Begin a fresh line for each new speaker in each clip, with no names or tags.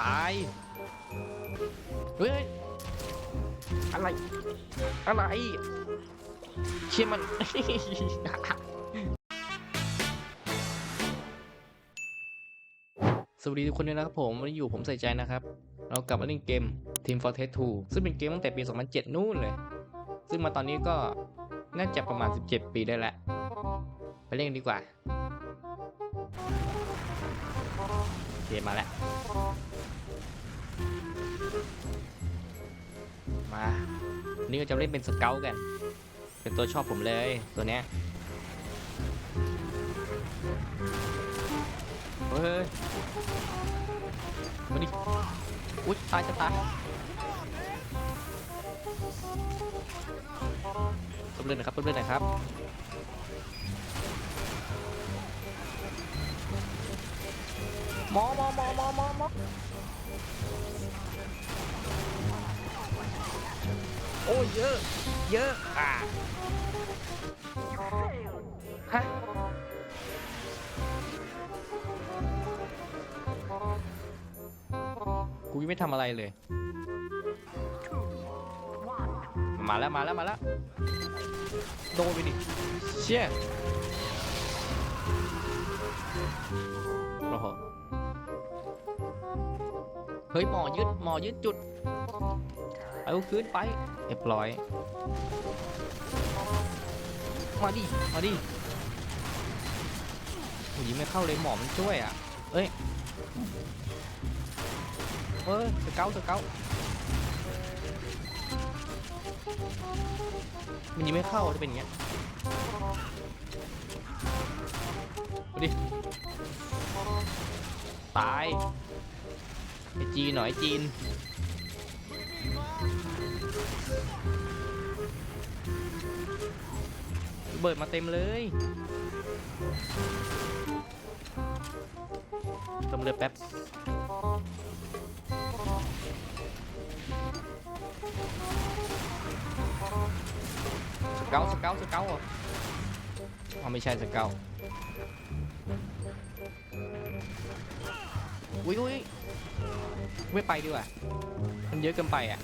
ตายเฮ้ยอะไร อะไร เชี่ยมัน สวัสดีทุกคนด้วยนะครับผมวันนี้อยู่ผมใส่ใจนะครับ เรากลับมาเล่นเกม Team Fortress 2 ซึ่งเป็นเกมตั้งแต่ปี 2007 นู่นเลย ซึ่งมาตอนนี้ก็น่าจะประมาณ 17 ปีได้แล้ว ไปเล่นดีกว่าโอเคมาแล้ว มา นี่ก็จะเล่นเป็นสเกลกัน เป็นตัวชอบผมเลยตัวเนี้ยเฮ้ยมาดิอุ๊ยตายจะตายเพิ่มเลือดน่อยครับเพิ่มเลือดน่อยครับมอมอมอมอมอ โอ้เยอะ เยอะอ่าฮะกูยังไม่ทำอะไรเลย มาแล้วมาแล้วมาแล้วโดนไปดิเชี่ยโอ้โหเฮ้ยหมอยึดหมอยึดจุด เอาคืนไปเรียบร้อย มาดิ มาดิโอ้ยยิงไม่เข้าเลยหมอมันช่วยอะ เอ้ย เออสเกลสเกลมันยิงไม่เข้าจะเป็นอย่างเงี้ยมาดิ ตายไอจีหน่อยจีน ระเบิดมาเต็มเลยเติมเลือดแป๊บสเกลสเกลสเกลเหรออ๋อไม่ใช่สเกลอุ้ยอุ้ยไม่ไปดีกว่ามันเยอะเกินไปอะ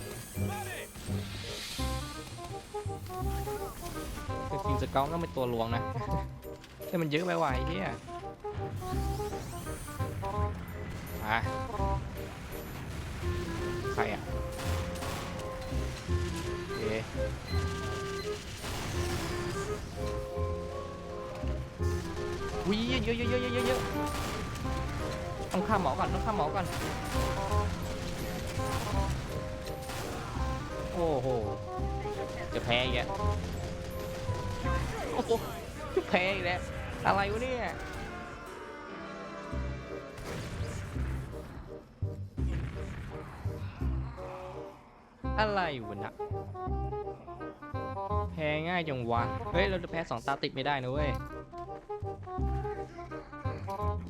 สเกลต้องเป็นตัวลวงนะแต่มันเยอะไปไอ้เหี้ยอะใครอะโอเควิเยอะเยอะเยอะเยอะเยอะเยอะต้องฆ่าหมอก่อนต้องฆ่าหมอก่อนโอ้โหจะแพ้อีกแล้ว โอ้โหแพ้อีกแล้ว อะไรวะเนี่ย อะไรวะนะแพ้ง่ายจังวะ เฮ้ย เราจะแพ้สองตาติดไม่ได้นะเว้ย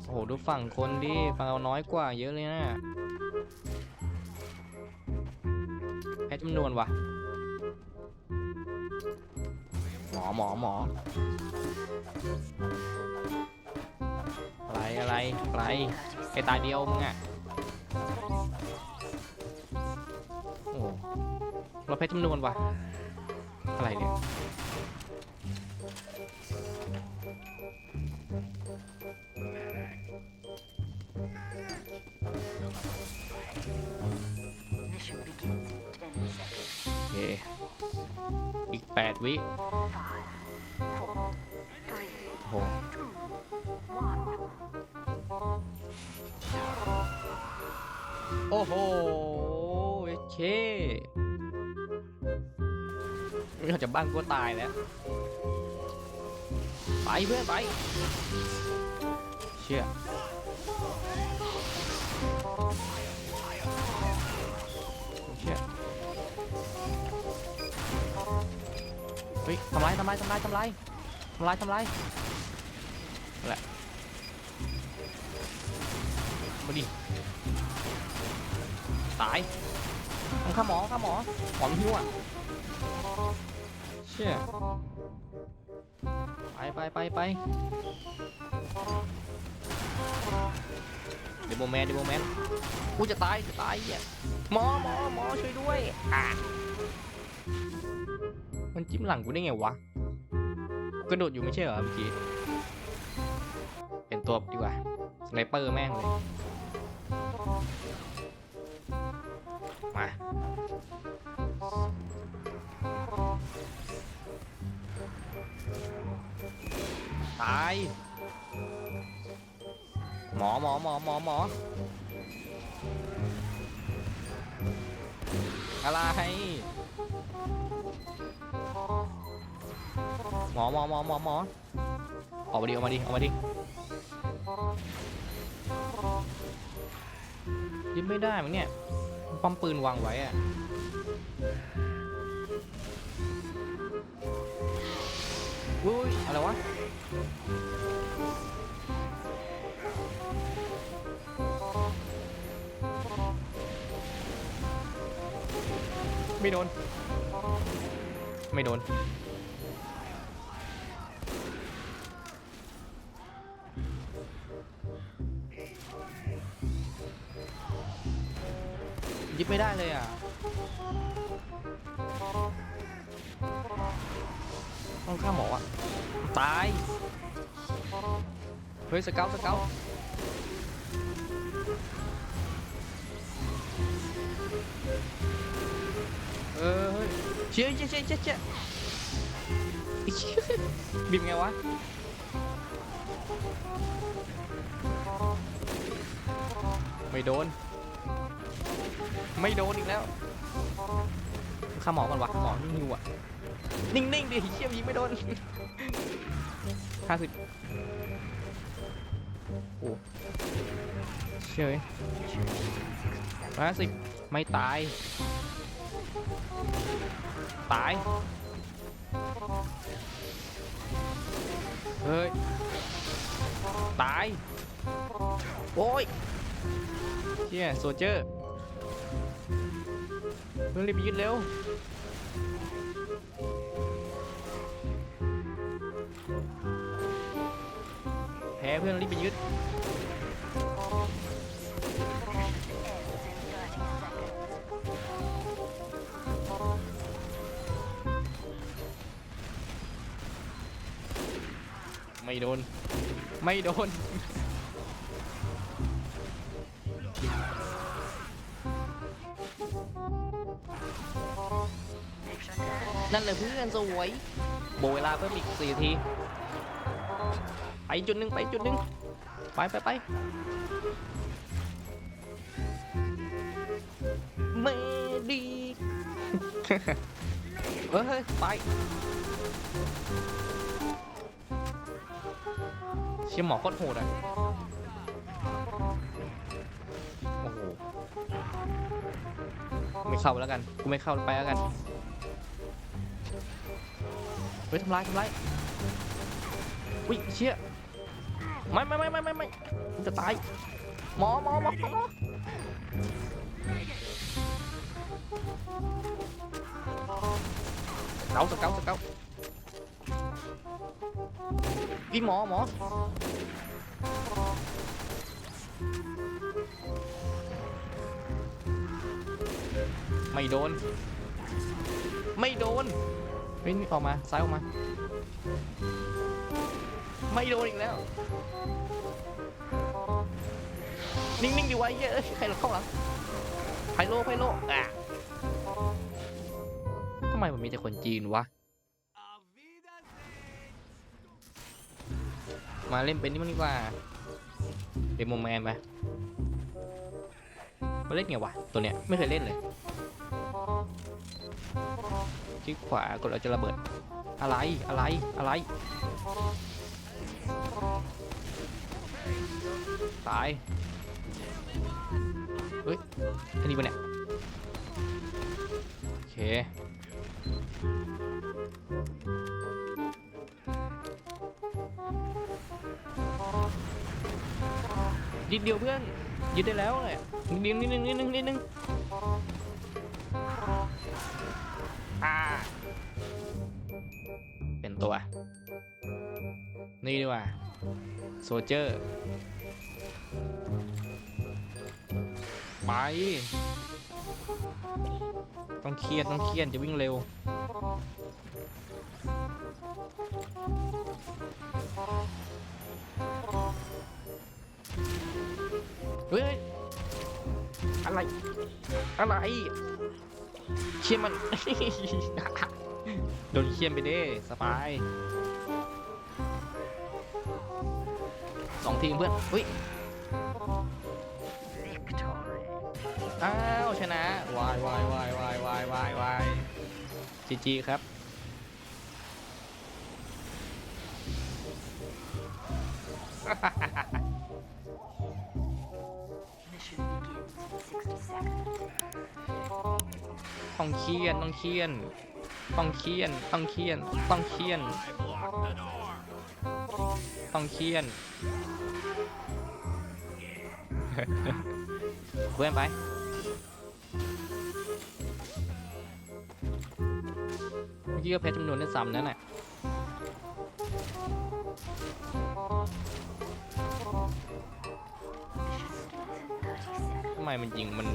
โอ้โห ดูฝั่งคนดิฝั่งเราน้อยกว่าเยอะเลยนะ แพ้จำนวนวะ อหมอหมออะไรอะไรอะไรไอตาเดียวมึงอะโอ้เราเพชรจำนวนวะอะไรเนี่ย 8 วิโอ้โหโอ้โหเคไม่ออกจากบ้านกูตายแล้ว ไปเพื่อนไป เชี่ย เฮ้ยทำลายทำลายทำลายทำลายทำลายทำลายนั่นแหละมาดิตายต้องฆ่าหมอฆ่าหมอหมอมหิวอะเชี่ยไปไปไปไปเดโมแมนเดโมแมนกูจะตายจะตายเนี่ยหมอหมอหมอช่วยด้วยอะ จิ้มหลังกูได้ไงวะกูกระโดดอยู่ไม่ใช่เหรอเมื่อกี้ เป็นตัวดีกว่าสไนเปอร์แม่งเลย มาตายหมอหมอหมอหมอหมออะไร หมอหมอหมอหมอหมอออกมาดิออกมาดิออกมาดิยึดไม่ได้มั้งเนี่ยปั๊มปืนวางไว้อะอุ้ยอะไรวะไม่โดน ไม่โดน ไม่ได้เลยอะต้องฆ่าหมออะ ตาย เฮ้ย สเกลสเกลเออเฮ้ยเชี่ยเชี่ยเชี่ยเชี่ยเชี่อ้เชี่ยบินไงวะไม่โดน ไม่โดนอีกแล้วข้าหมอก่อนวะหมอนิ่งอยู่อะ นิ่งๆดิเชี่ยยิงไม่โดนห้าสิบโอ้เชื่อห้าสิบไม่ตาย ตาย เฮ้ย ตาย โอ้ยเชี่ยโซเจอร์ เพื่อนรีบยึดเร็วแพ้เพื่อนรีบไปยึดไม่โดน ไม่โดน นั่นแหละเพื่อนสวยโบเวลาเพิ่มอีกสี่นาที ไปจุดหนึ่งไปจุดหนึ่งไปไปไปเมดีเฮ้ยเฮ้ยไปเชี่ยหมอโคตรโหดอะโอ้โหไม่เข้าแล้วกัน กูไม่เข้าไปแล้วกันเฮ้ยทำลายทำลายอุ้ยเชี่ยไม่ไม่ไม่ไม่ไม่ไม่จะตายหมอหมอหมอเกาสเกาสเกาอีหมอหมอไม่โดน ไม่โดน เฮ้ยนี่ออกมาซ้ายออกมา ไม่โดนอีกแล้ว นิ่งๆดีไว้เยอ้ยใครราเข้าหลังไพโลไพโลอะทำไมมันมีแต่คนจีนวะ มาเล่นเป็นนี่มันดีกว่าเดโมแมนไปมาเล่นไงวะ ตัวเนี้ยไม่เคยเล่นเลย คลิกขวากดเราจะระเบิด อะไรอะไรอะไร ตาย เฮ้ย อันนี้ปะเนี่ย โอเคนิดเดียวเพื่อนยึดได้แล้วเลยนิดนึงนิดนึงนิดนึงนิดนึง นี่ดีกว่าโซเจอร์ไป ต้องเครียดต้องเครียดจะวิ่งเร็ว เฮ้ย อะไร อะไรเคียมัน โดนเคียนไปเด้สบาย สองทีมเพื่อนเฮ้ยอ้าวชนะวายวายวายวายวายวายวายจีจีครับต้องเคียนต้องเคียนต้องเคียนต้องเคียนต้องเคียน ต้องเคียน เพื่อนไปเมื่อกี้ก็เพชรจำนวนได้ซ้ำนั่นแหละทำไมมันยิงมัน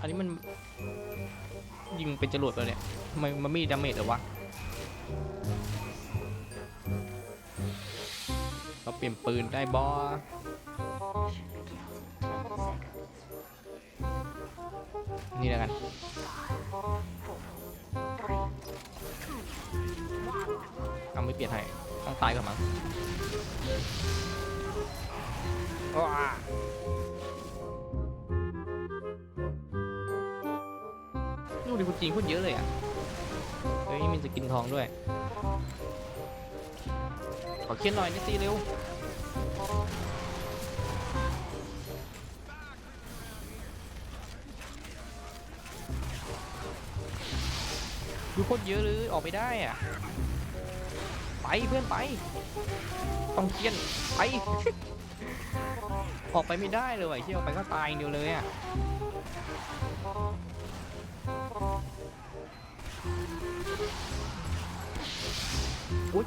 อันนี้มัน ยิงเป็นจรวดไปเนี่ยทำไมมันไม่มีดาเมจหรอวะเราเปลี่ยนปืนได้บอนี่แล้วกัน เอาไม่เปลี่ยนให้ ต้องตายกับมันว้า ดูดิคุณจีนพูดเยอะเลยอะเฮ้ยมีสกินทองด้วย ขอเคียนหน่อยนิดสิเร็วดูคตรเยอะเลยออกไม่ได้อะ ไปเพื่อนไป ต้องเคียนไป ออกไปไม่ได้เลยไอ้เที่ยวไปก็ตายเดียวเลยอะ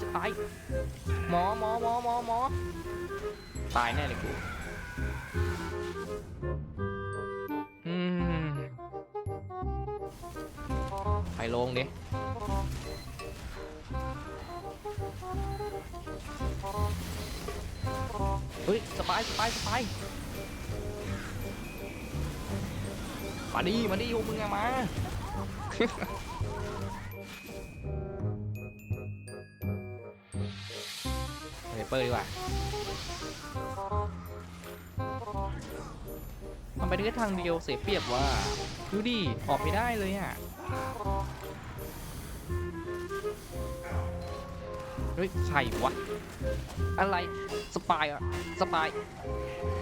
จะตาย หมอหมอหมอหมอหมอตายแน่เลยกู อืม ไปลงดิเฮ้ยสบายสบายสบายมาดิมาดิโยมึงอะมา เดี๋ยวเปิดดีกว่า มันไปได้แค่ทางเดียวเสียเปรียบว่าดูดิออกไม่ได้เลยอะ เฮ้ยใครวะ อะไรสปายอะสปาย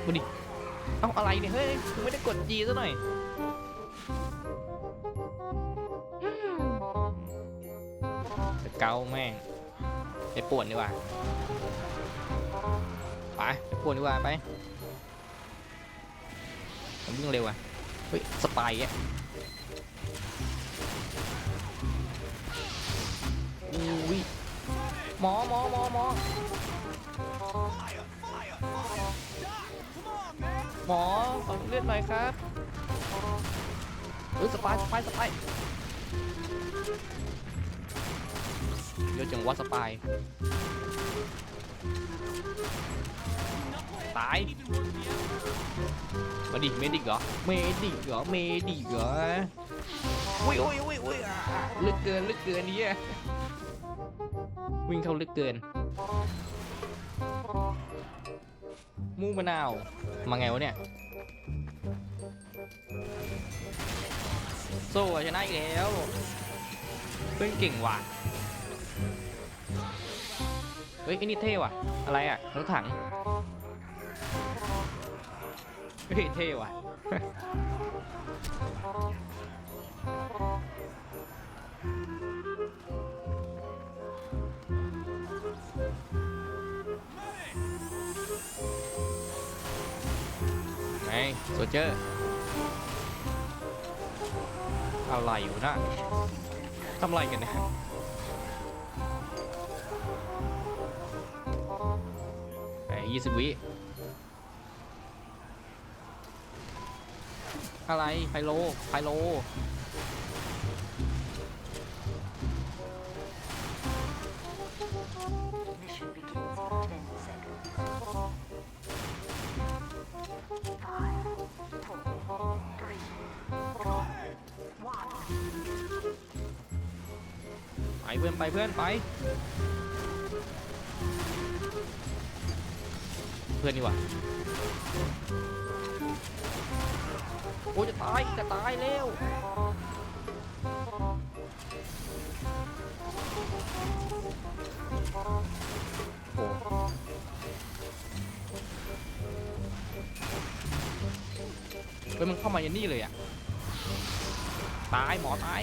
มาดิ เอาอะไรเนี่ยเฮ้ยกูไม่ได้กด G ซะหน่อยเกาแม่งไปป่วนดีกว่า ไปไปป่วนดีกว่าไปมันวิ่งเร็วอะเฮ้ยสปายอะอุ้ยหมอหมอหมอหมอหมอขอเลือดหน่อยครับเฮ้ยสปายสปายสปายเยอะจังวะสปาย ตาย มาดิเมดิกเหรอ เมดิกเหรอ เมดิกเหรออุ้ยอุ้ยอุ้ยอุ้ยอะลึกเกินลึกเกินเนี่ยวิ่งเข้าลึกเกิน มูมะนาว มาไงวะเนี่ย โซ่ชนะอีกแล้วเพื่อนเก่งว่ะ เฮ้ยไอ้นี่เท่ว่ะ อะไรอะรถถังเฮ้ยเท่ว่ะ ไงโซเจอร์อะไรอยู่นะทำอะไรกันเนี่ย 20 วิอะไรไฮโลไฮโลไปเพื่อนไปเพื่อนไป พื่อนนี่ว่าโอ้จะตายจะตายเร็วโอ้เฮ้ยมันเข้ามาอย่างนี้เลยอะ ตายหมอตาย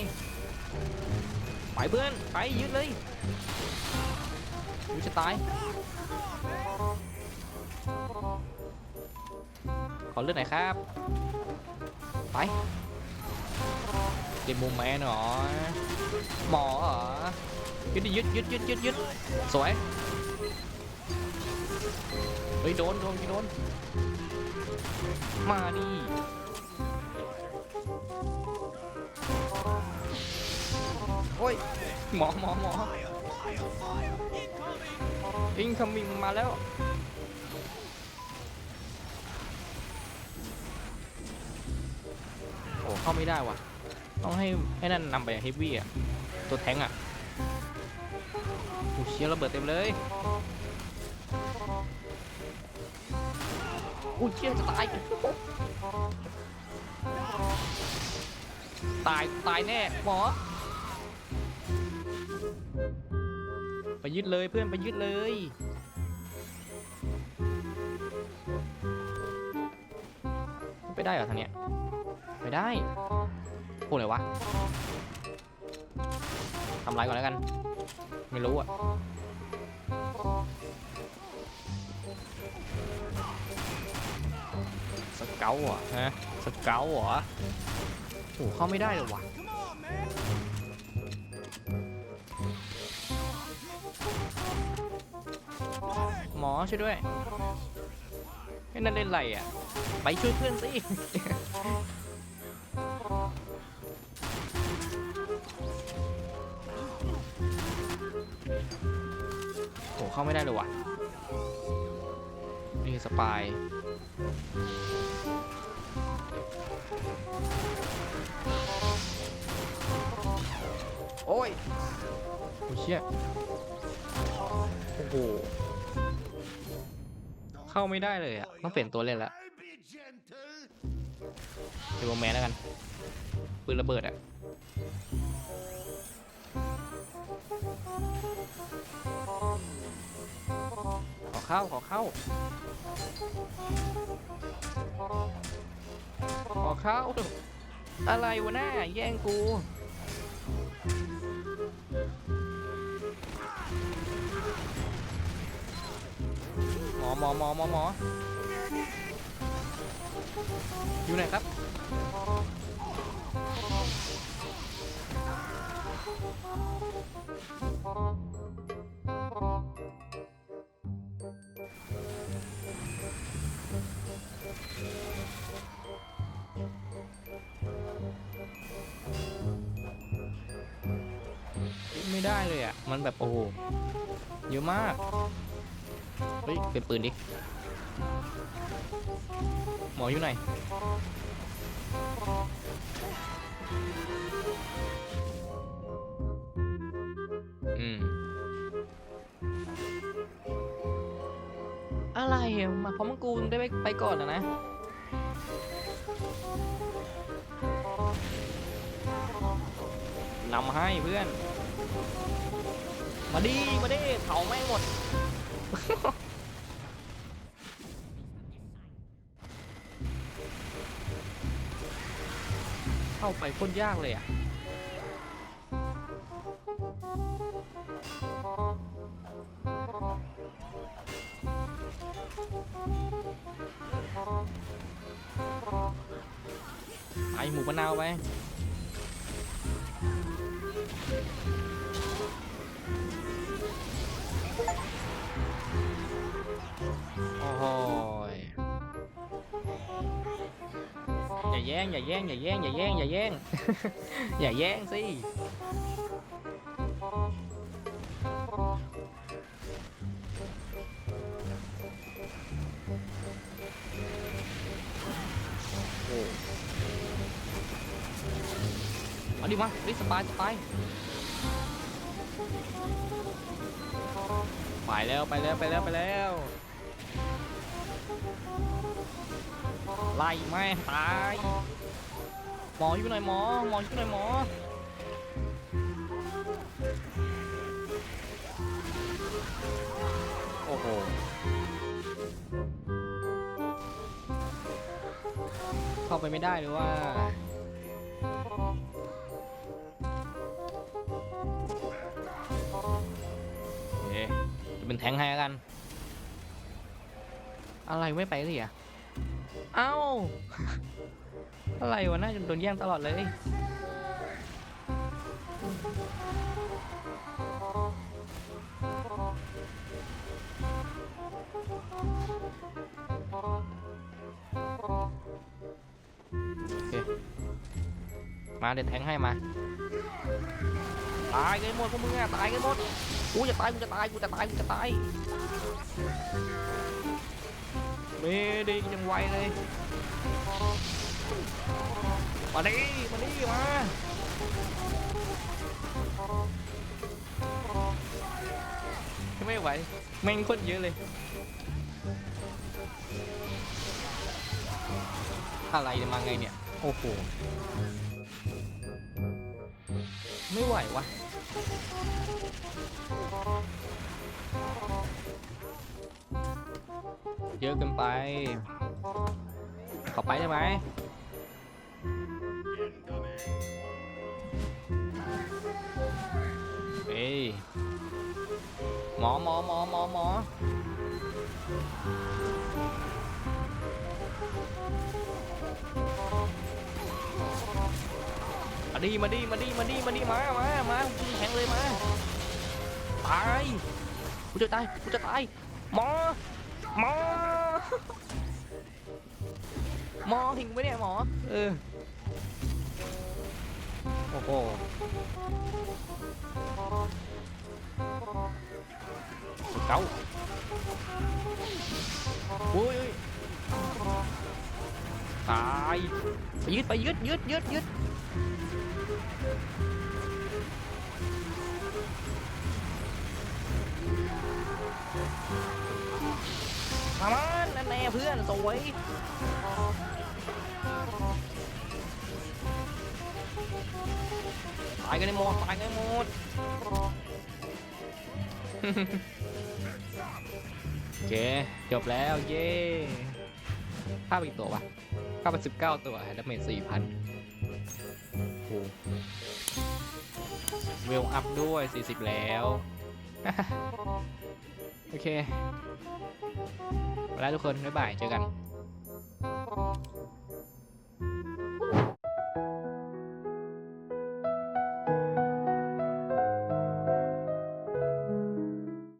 ไปเพื่อน ไปยืดเลยกูจะตาย เลือดหน่อยครับ ไปเดมูแมนเหรอหมอเหรอยึดยึดยึดยึดยึดยึดสวยเฮ้ยโดนโดนโดนมาดิโอ้ยหมอหมอหมออิงคัมมิงมาแล้ว อ้เข้าไม่ได้ว่ะ ต้องให้ให้นั่นนำไปเฮฟวี่อะ ตัวแทงอะโอ้เชียร์ระเบิดเต็มเลยโอ้เชียร์จะตาย ตายตายแน่หมอ ไปยึดเลยเพื่อนไปยึดเลยไปได้เหรอทางเนี้ย ไปได้พูดเลยวะทำไรก่อนแล้วกัน ไม่รู้อะสเกลเหรอฮะสเกลเหรอโอ้เข้าไม่ได้เลยวะหมอช่วยด้วยไอ้นั่นเล่นไรอะ ไปช่วยเพื่อนสิ เข้าไม่ได้เลยว่ะ นี่สปายโอ้ยโอ้เชี่ยโอ้โห เข้าไม่ได้เลยอะต้องเปลี่ยนตัวเล่นละเดวแมนแล้วกัน ปืนระเบิดอะ เข้าขอเข้า ขอเข้า อะไรวะหน้าแย่งกู หมอหมอหมอหมอหมออยู่ไหนครับ ไม่ได้เลยอะ มันแบบโอ้โหเยอะมาก เฮ้ยเป็นปืนดิ หมออยู่ไหน อืม อะไรอะมาเพราะมังกูได้ไปไปก่อนแล้วนะ นำให้เพื่อน มาดีมาดีเผาแม่งหมด เข้าไปโคนยากเลยอะ อย่าแย่งอย่าแย่งอย่าแย่งอย่าแย่งอย่าแย่งอย่าแย่งสิเอาดิมาดิสบายสบายไปแล้วไปแล้วไปแล้วไปแล้ว ไล่แม่ตาย หมออยู่หนหมอ หมออยู่หนหมอ โอ้โหเข้าไปไม่ได้หรือว่าโอเคจะเป็นแทงให้กัน อะไรไม่ไปเลยอะ อ้า อะไรวะน่าจะโดนแย่งตลอดเลย โอเค มาเดี๋ยวแทงให้มา ตายกันหมดพวกมึงอะตายกันหมด กูจะตาย กูจะตาย กูจะตาย กูจะตาย เมดียังไวเลยมาดิมาดิมาไม่ไหวแม่งโคนเยอะเลย อะไรมาไงเนี่ย โอ้โห ไม่ไหววะ เยอะเกินไป ขอไปได้ไหมเฮ้ยหมอหมอหมอหมอหมอมาดีมาดีมาดีมาดีมาดีมามามายิงแทงเลยมาตายกูจะตายกูจะตายหมอ หมอหมอหิงไปเนี่ยหมอ เออ โอ้โหเก้าโอ้ยตายไปยึดไปยึดยึดยึดยึด มามันนั่นแน่เพื่อนสวยตายกันในหมดตายกันในหมดโอเคจบแล้วเย้ค่าไปกี่ตัววะค่าไปสิบเก้าตัวดาเมจสี่พันเวลอัพด้วย 40 แล้ว โอเคไปแล้วทุกคน บ๊ายบาย เจอกัน